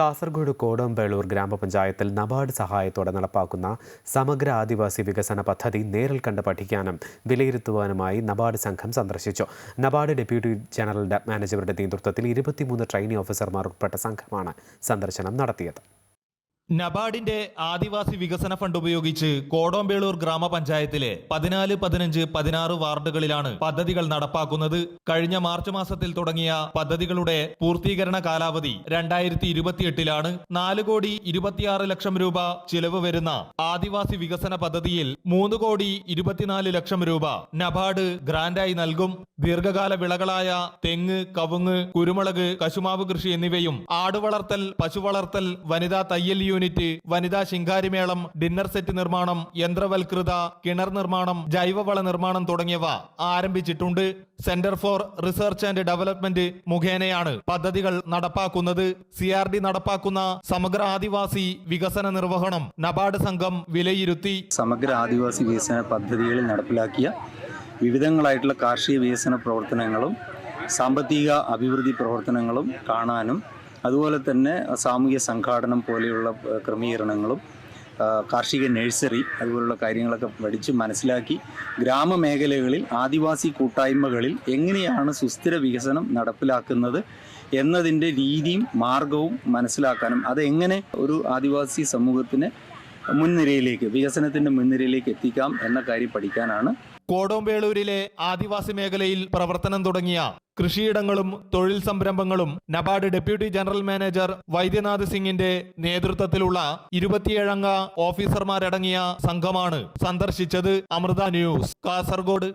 കാസർഗോഡ് കോടമ്പേളൂർ ഗ്രാമപഞ്ചായത്തിൽ നബാർഡ് സഹായത്തോടെ നടപ്പാക്കുന്ന സമഗ്ര ആദിവാസി വികസന പദ്ധതി നേരിൽ കണ്ട് പഠിക്കാനും വിലയിരുത്തുവാനുമായി നബാർഡ് സംഘം സന്ദർശിച്ചു. നബാർഡ് ഡെപ്യൂട്ടി ജനറൽ മാനേജറുടെ നേതൃത്വത്തിൽ ഇരുപത്തിമൂന്ന് ട്രെയിനി ഓഫീസർമാർ ഉൾപ്പെട്ട സംഘമാണ് സന്ദർശനം നടത്തിയത്. നബാർഡിന്റെ ആദിവാസി വികസന ഫണ്ട് ഉപയോഗിച്ച് കോടോമ്പേളൂർ ഗ്രാമപഞ്ചായത്തിലെ പതിനാല് പതിനഞ്ച് പതിനാറ് വാർഡുകളിലാണ് പദ്ധതികൾ നടപ്പാക്കുന്നത്. കഴിഞ്ഞ മാർച്ച് മാസത്തിൽ തുടങ്ങിയ പദ്ധതികളുടെ പൂർത്തീകരണ കാലാവധി രണ്ടായിരത്തി ഇരുപത്തിയെട്ടിലാണ്. നാല് കോടി ഇരുപത്തിയാറ് ലക്ഷം രൂപ ചിലവ് വരുന്ന ആദിവാസി വികസന പദ്ധതിയിൽ മൂന്ന് കോടി ഇരുപത്തിനാല് ലക്ഷം രൂപ നബാർഡ് ഗ്രാന്റായി നൽകും. ദീർഘകാല വിളകളായ തെങ്ങ് കവുങ്ങ് കുരുമുളക് കശുമാവ് കൃഷി എന്നിവയും ആടുവളർത്തൽ പശുവളർത്തൽ വനിതാ തയ്യൽ യൂണിറ്റ് വനിതാ ശിങ്കാരിമേളം ഡിന്നർ സെറ്റ് നിർമ്മാണം യന്ത്രവൽകൃത കിണർ നിർമ്മാണം ജൈവവള നിർമ്മാണം തുടങ്ങിയവ ആരംഭിച്ചിട്ടുണ്ട്. Centre for research and development മുഖേനയാണ് പദ്ധതികൾ നടപ്പാക്കുന്നത്. സി ആർ ഡി നടപ്പാക്കുന്ന സമഗ്ര ആദിവാസി വികസന നിർവഹണം നബാർഡ് സംഘം വിലയിരുത്തി. സമഗ്ര ആദിവാസി വികസന പദ്ധതികളിൽ നടപ്പിലാക്കിയ വിവിധങ്ങളായിട്ടുള്ള കാർഷിക വികസന പ്രവർത്തനങ്ങളും സാമ്പത്തിക അഭിവൃദ്ധി പ്രവർത്തനങ്ങളും കാണാനും അതുപോലെ തന്നെ സാമൂഹ്യ സംഘാടനം പോലെയുള്ള ക്രമീകരണങ്ങളും കാർഷിക നഴ്സറി അതുപോലുള്ള കാര്യങ്ങളൊക്കെ പഠിച്ച് മനസ്സിലാക്കി ഗ്രാമമേഖലകളിൽ ആദിവാസി കൂട്ടായ്മകളിൽ എങ്ങനെയാണ് സുസ്ഥിര വികസനം നടപ്പിലാക്കുന്നത് എന്നതിന്റെ രീതിയും മാർഗവും മനസ്സിലാക്കാനും അതെങ്ങനെ ഒരു ആദിവാസി സമൂഹത്തിനെ മുൻനിരയിലേക്ക് വികസനത്തിന്റെ മുൻനിരയിലേക്ക് എത്തിക്കാം എന്ന കാര്യം പഠിക്കാനാണ്. കോടോമ്പേളൂരിലെ ആദിവാസി മേഖലയിൽ പ്രവർത്തനം തുടങ്ങിയ കൃഷിയിടങ്ങളും തൊഴിൽ സംരംഭങ്ങളും NABARD deputy general manager Vaidyanath സിംഗിന്റെ നേതൃത്വത്തിലുള്ള ഇരുപത്തിയേഴംഗ ഓഫീസർമാരടങ്ങിയ സംഘമാണ് സന്ദർശിച്ചത്. അമൃത ന്യൂസ് കാസർഗോഡ്.